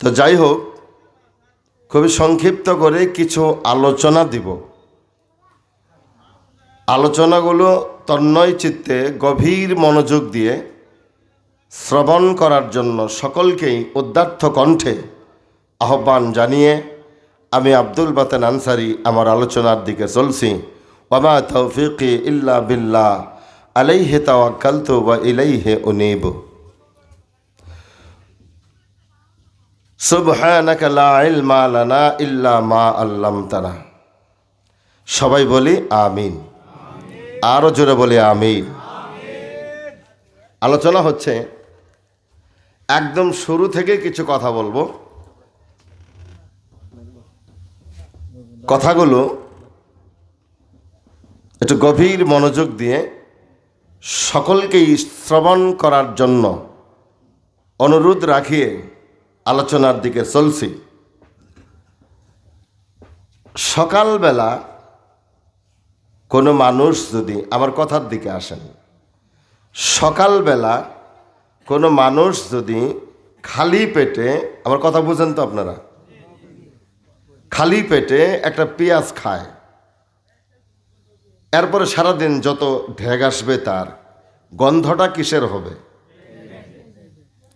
তো যাই হোক, খুবই সংক্ষিপ্ত করে কিছু আলোচনা দিব। আলোচনাগুলো তন্ময় চিত্তে গভীর মনোযোগ দিয়ে শ্রবণ করার জন্য সকলকেই উদ্দার্থ কণ্ঠে আহ্বান জানিয়ে আমি আব্দুল বাতেন আনসারি আমার আলোচনার দিকে চলছি। ওমা তৌফিকি ইল্লা বিল্লাহ, আলাইহে তাওয়াক্কালতু ওয়া ইলাইহি উনীব। সুবহানাকা লা ইলমা লানা ইল্লা মা আল্লামতানা। সবাই বলি আমিন। আরও জোরে বলি আমিন। আলোচনা হচ্ছে, একদম শুরু থেকে কিছু কথা বলব। কথাগুলো একটু গভীর মনোযোগ দিয়ে সকলকেই শ্রবণ করার জন্য অনুরোধ রাখিয়ে আলোচনার দিকে চলছি। সকালবেলা কোনো মানুষ যদি, আমার কথার দিকে আসেন, সকালবেলা কোনো মানুষ যদি খালি পেটে, আমার কথা বুঝেন তো আপনারা, খালি পেটে একটা পেঁয়াজ খায়, এরপরে সারাদিন যত ঢেগ আসবে তার গন্ধটা কিসের হবে?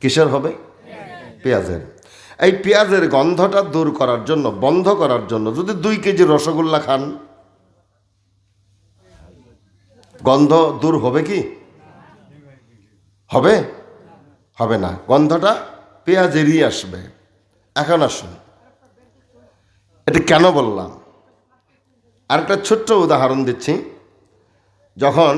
কিসের হবে? পেঁয়াজের। এই পেঁয়াজের গন্ধটা দূর করার জন্য, বন্ধ করার জন্য যদি দুই কেজি রসগোল্লা খান, গন্ধ দূর হবে কি? হবে? হবে না। গন্ধটা পেঁয়াজেরই আসবে। এখন আসুন। এটা কেন বললাম? আরেকটা ছোট্ট উদাহরণ দিচ্ছি। যখন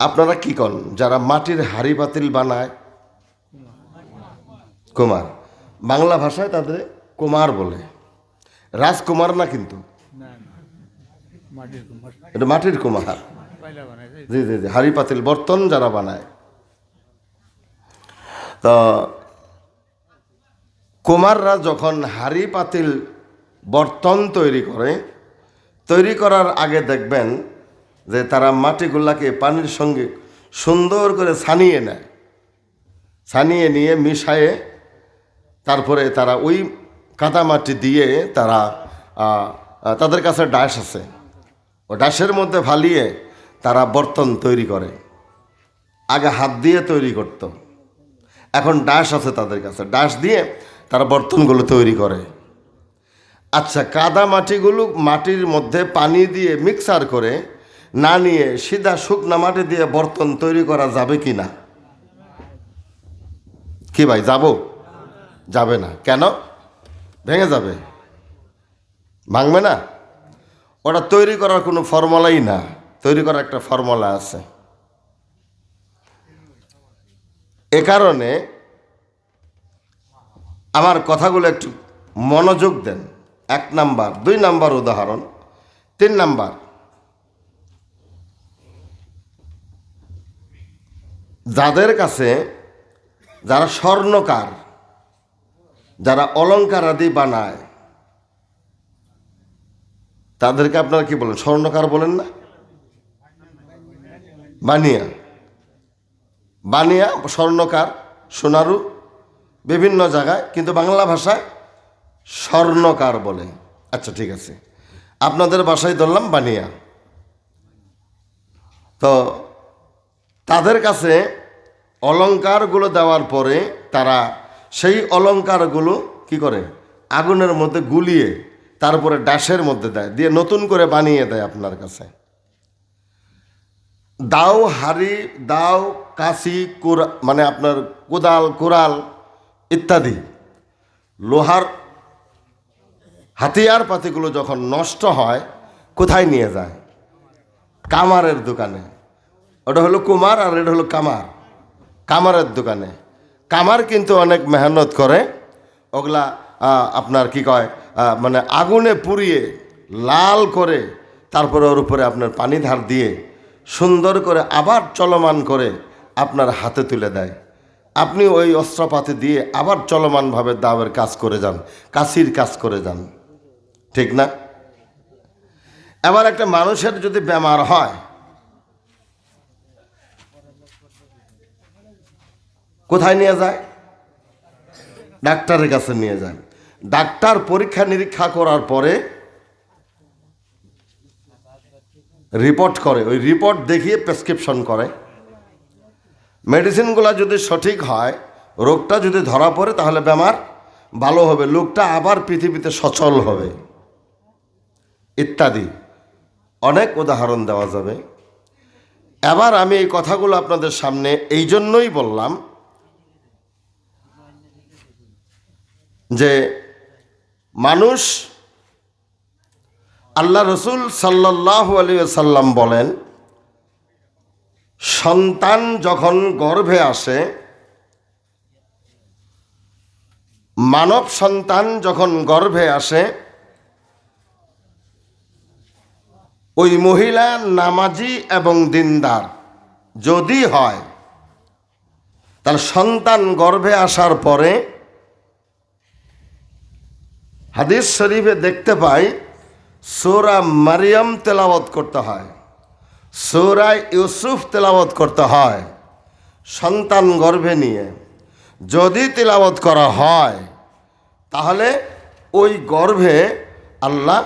আপনারা কি কন? যারা মাটির হাড়ি পাতিল বানায়, কুমার। বাংলা ভাষায় তাদের কুমার বলে। রাজকুমার না কিন্তু? এটা মাটির কুমার। জি জি জি, হাড়ি পাতিল বর্তন যারা বানায়। তো কুমাররা যখন হাড়ি পাতিল বর্তন তৈরি করে, তৈরি করার আগে দেখবেন যে তারা মাটিগুলাকে পানির সঙ্গে সুন্দর করে ছানিয়ে নেয়। ছানিয়ে নিয়ে মিশায়ে তারপরে তারা ওই কাদামাটি দিয়ে তারা তাদের কাছে ডাস আছে। ও ডাসের মধ্যে ফালিয়ে তারা বর্তন তৈরি করে। আগে হাত দিয়ে তৈরি করত। এখন ডাস আছে তাদের কাছে। ডাস দিয়ে তারা বর্তনগুলো তৈরি করে। আচ্ছা কাদা মাটিগুলো মাটির মধ্যে পানি দিয়ে মিক্সার করে না নিয়ে সিধা শুকনা মাটি দিয়ে বর্তন তৈরি করা যাবে কি না? কি ভাই, যাব? যাবে না। কেন? ভেঙে যাবে। ভাঙবে না? ওটা তৈরি করার কোনো ফর্মুলাই না। তৈরি করার একটা ফর্মুলা আছে। এ কারণে আমার কথাগুলো একটু মনোযোগ দেন। এক নাম্বার, দুই নাম্বার উদাহরণ, তিন নাম্বার। যাদের কাছে যারা স্বর্ণকার যারা অলংকার আদি বানায় তাদেরকে আপনারা কি বলেন? স্বর্ণকার বলেন না? বানিয়া। বানিয়া স্বর্ণকার সোনারু বিভিন্ন জায়গায় কিন্তু বাংলা ভাষায় স্বর্ণকার বলে। আচ্ছা ঠিক আছে। আপনাদের বাসায় ধরলাম বানিয়া। তো তাদের কাছে অলংকারগুলো দেওয়ার পরে তারা সেই অলংকারগুলো কি করে? আগুনের মধ্যে গুলিয়ে তারপরে ডাশের মধ্যে দেয়, দিয়ে নতুন করে বানিয়ে দেয় আপনার কাছে। দাও হাড়ি, দাও কাশি কুরা মানে আপনার কোদাল কোরাল ইত্যাদি। লোহার হাতিয়ার পাতিগুলো যখন নষ্ট হয়, কোথায় নিয়ে যায়? কামারের দোকানে। ওটা হলো কুমার আর এটা হলো কামার। কামারের দোকানে। কামার কিন্তু অনেক মেহনত করে। ওগুলা আপনার কি কয় মানে আগুনে পুড়িয়ে লাল করে তারপরে ওর উপরে আপনার পানি ধার দিয়ে সুন্দর করে আবার চলমান করে আপনার হাতে তুলে দেয়। আপনি ওই অস্ত্রপাতি দিয়ে আবার চলমানভাবে দাবের কাজ করে যান, কাশির কাজ করে যান। ঠিক না? এবার একটা মানুষের যদি বেমার হয় কোথায় নিয়ে যায়? ডাক্তারের কাছে নিয়ে যায়। ডাক্তার পরীক্ষা নিরীক্ষা করার পরে রিপোর্ট করে। ওই রিপোর্ট দেখিয়ে প্রেসক্রিপশন করে। মেডিসিনগুলো যদি সঠিক হয়, রোগটা যদি ধরা পড়ে, তাহলে বেমার ভালো হবে। লোকটা আবার পৃথিবীতে সচল হবে। ইত্যাদি। অনেক উদাহরণ দেওয়া যাবে। এবার আমি এই কথাগুলো আপনাদের সামনে এই জন্যই বললাম যে মানুষ আল্লাহ রসুল সাল্লাহ আলী সাল্লাম বলেন, সন্তান যখন গর্ভে আসে, মানব সন্তান যখন গর্ভে আসে, ওই মহিলা নামাজি এবং দিনদার যদি হয়, তাহলে সন্তান গর্ভে আসার পরে হাদিস শরীফে দেখতে পাই, সৌরা মারিয়াম তেলাওয়াত করতে হয়, সৌরা ইউসুফ তেলাওয়াত করতে হয়, সন্তান গর্ভে নিয়ে। যদি তেলাওয়াত করা হয়, তাহলে ওই গর্ভে আল্লাহ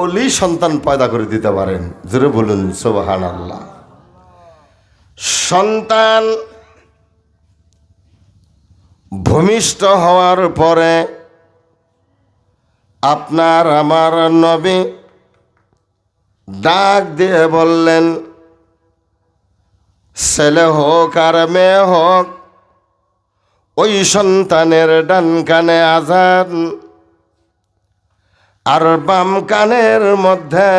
অলি সন্তান পয়দা করে দিতে পারেন। জোরে বলুন সোবাহান আল্লাহ সন্তান ভূমিষ্ঠ হওয়ার পরে আপনার আমার নবী ডাক দিয়ে বললেন, ছেলে হোক আর মেয়ে হোক, ওই সন্তানের ডান কানে আজান আর বাম কানের মধ্যে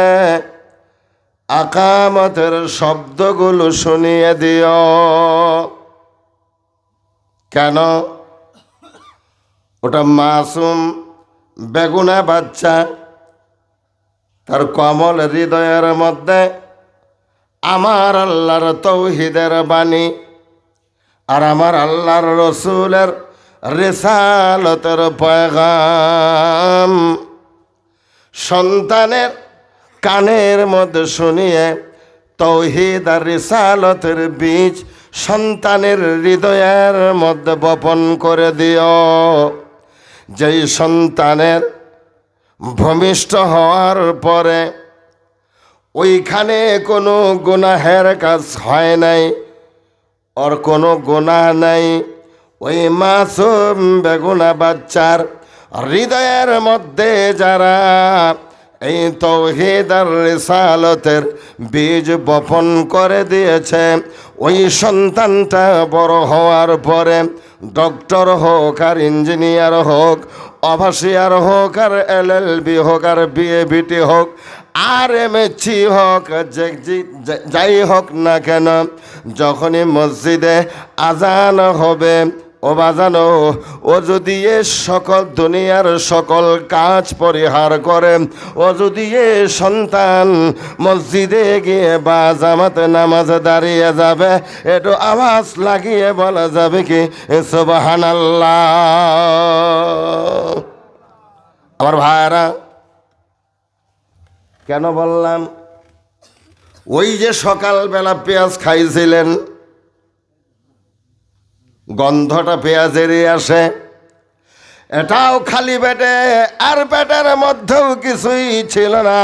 আকামতের শব্দগুলো শুনিয়ে দিও। কেন? ওটা মাসুম বেগুনা বাচ্চা, তার কমল হৃদয়ের মধ্যে আমার আল্লাহর তৌহিদের বাণী আর আমার আল্লাহর রসুলের রেসালতের পয়গাম। সন্তানের কানের মধ্যে শুনিয়ে তৌহিদ আর রিসালতের বীজ সন্তানের হৃদয়ের মধ্যে বপন করে দিও। যেই সন্তানের ভূমিষ্ঠ হওয়ার পরে ওইখানে কোনো গুনাহের কাজ হয় নাই, ওর কোনো গুনাহ নাই। ওই মাসুম বেগুনা বাচ্চার হৃদয়ের মধ্যে যারা এই তৌহিদার রিসালতের বীজ বপন করে দিয়েছে, ওই সন্তানটা বড় হওয়ার পরে ডক্টর হোক আর ইঞ্জিনিয়ার হোক অভাসিয়ার হোক আর এল এল বি হোক আর বিএ হোক, আর এম এসি হোক যাই হোক না কেন, যখনই মসজিদে আজান হবে ও বাজানো, ও যদি এ সকল দুনিয়ার সকল কাজ পরিহার করে, ও যদি এ সন্তান মসজিদে গিয়ে বা জামাতে নামাজে দাঁড়িয়ে যাবে, একটু আওয়াজ লাগিয়ে বলা যাবে কি সুবাহান আমার ভাইরা কেন বললাম? ওই যে সকালবেলা পেঁয়াজ খাইছিলেন গন্ধটা পেঁয়াজেরই আসে। এটাও খালি পেটে, আর পেটের মধ্যেও কিছুই ছিল না।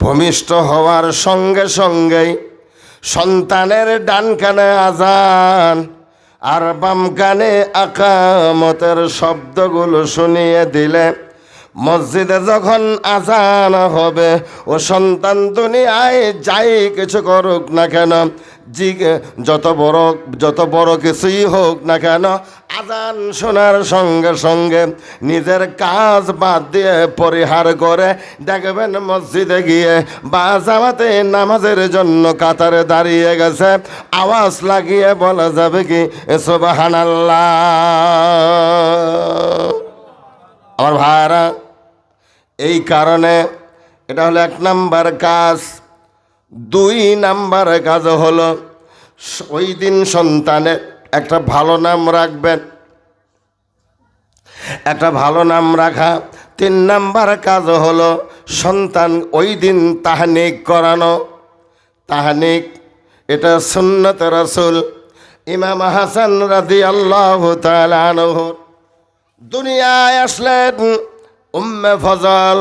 ভূমিষ্ঠ হওয়ার সঙ্গে সঙ্গেই সন্তানের ডান কানে আজান আর বাম কানে আকামতের শব্দগুলো শুনিয়ে দিলে, মসজিদে যখন আজান হবে, ও সন্তান দুনিয়ায় যাই কিছু করুক না কেন জি যত বড় যত বড় কিছুই হোক না কেন, আজান শোনার সঙ্গে সঙ্গে নিজের কাজ বাদ দিয়ে পরিহার করে দেখবেন মসজিদে গিয়ে বা জামাতে নামাজের জন্য কাতারে দাঁড়িয়ে গেছে। আওয়াজ লাগিয়ে বলা যাবে কি সোবাহান আমার ভাইরা এই কারণে এটা হলো এক নাম্বার কাজ। দুই নাম্বার কাজ হলো, ওই দিন সন্তানের একটা ভালো নাম রাখবেন। একটা ভালো নাম রাখা। তিন নাম্বার কাজ হলো, সন্তান ওই দিন তাহানিক করানো। তাহানিক, এটা সুন্নত রসুল ইমাম হাসান রাদি আল্লাহ তালানহর দুনিয়ায় আসলেন, উম্মে ফজল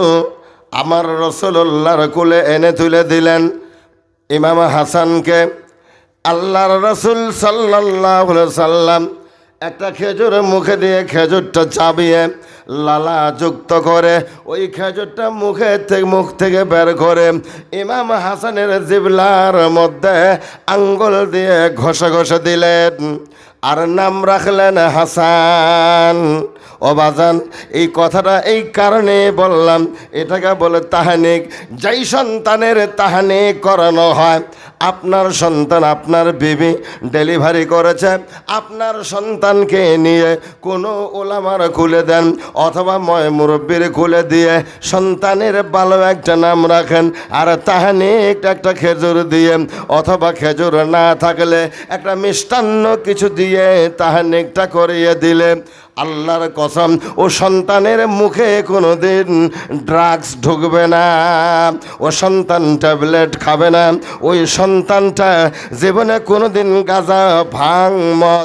আমার রসুল্লাহর কুলে এনে তুলে দিলেন। ইমাম হাসানকে আল্লাহর রসুল সাল্লাহ সাল্লাম একটা খেজুর মুখে দিয়ে খেজুরটা চাবিয়ে লালা যুক্ত করে ওই খেজুরটা মুখে থেকে, মুখ থেকে বের করে ইমাম হাসানের জিবলার মধ্যে আঙ্গুল দিয়ে ঘষে ঘষে দিলেন। আর নাম রাখলেন হাসান। ও বাজান, এই কথাটা এই কারণে বললাম, এটাকে বলে তাহানিক। যেই সন্তানের তাহানিক করানো হয়, আপনার সন্তান, আপনার বিবি ডেলিভারি করেছে, আপনার সন্তানকে নিয়ে কোনো ওলামার খুলে দেন অথবা ময় মুরব্বীর খুলে দিয়ে সন্তানের ভালো একটা নাম রাখেন, আর তাহানিক একটা খেজুর দিয়ে অথবা খেজুর না থাকলে একটা মিষ্টান্ন কিছু দিয়ে তাহানিকটা করিয়ে দিলে। আল্লাহর কসম, ও সন্তানের মুখে কোনো দিন ড্রাগস ঢুকবে না, ও সন্তান ট্যাবলেট খাবে না, ওই সন্তানটা জীবনে কোনো দিন গাঁজা ভাং মদ